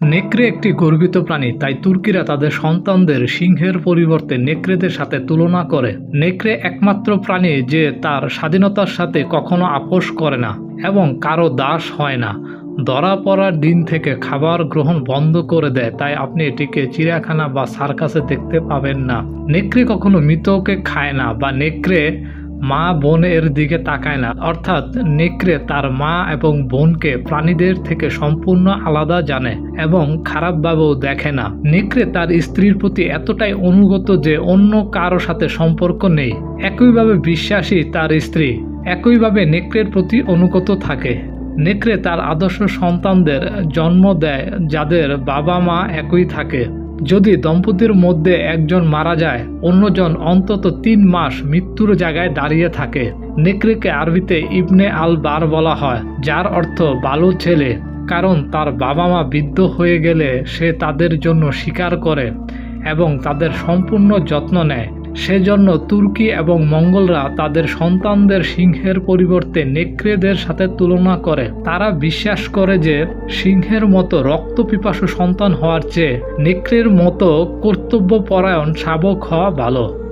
নেকড়ে একটি গর্বিত প্রাণী, তাই তুর্কিরা তাদের সন্তানদের সিংহের পরিবর্তে নেকড়েদের সাথে তুলনা করে। নেকড়ে একমাত্র প্রাণী যে তার স্বাধীনতার সাথে কখনো আপোষ করে না এবং কারও দাস হয় না। ধরা পড়ার দিন থেকে খাবার গ্রহণ বন্ধ করে দেয়, তাই আপনি এটিকে চিড়িয়াখানা বা সার্কাসে দেখতে পাবেন না। নেকড়ে কখনো মৃতকে খায় না বা নেকড়ে মা বোনের দিকে তাকায় না। অর্থাৎ নেকড়ে তার মা এবং বোনকে প্রাণীদের থেকে সম্পূর্ণ আলাদা জানে এবং খারাপভাবেও দেখে না। নেকড়ে তার স্ত্রীর প্রতি এতটাই অনুগত যে অন্য কারও সাথে সম্পর্ক নেই। একইভাবে বিশ্বাসী তার স্ত্রী, একইভাবে নেকড়ের প্রতি অনুগত থাকে। নেকড়ে তার আদর্শ সন্তানদের জন্ম দেয় যাদের বাবা মা একই থাকে। যদি দম্পতির মধ্যে একজন মারা যায়, অন্যজন অন্তত তিন মাস মৃত্যুর জায়গায় দাঁড়িয়ে থাকে। নেকড়েকে আরবিতে ইবনে আল বার বলা হয়, যার অর্থ বালু ছেলে। কারণ তার বাবা মা বৃদ্ধ হয়ে গেলে সে তাদের জন্য শিকার করে এবং তাদের সম্পূর্ণ যত্ন নেয়। সেজন্য তুর্কি এবং মঙ্গলরা তাদের সন্তানদের সিংহের পরিবর্তে নেকড়েদের সাথে তুলনা করে। তারা বিশ্বাস করে যে সিংহের মতো রক্তপিপাসু সন্তান হওয়ার চেয়ে নেকড়ের মতো কর্তব্যপরায়ণ শাবক হওয়া ভালো।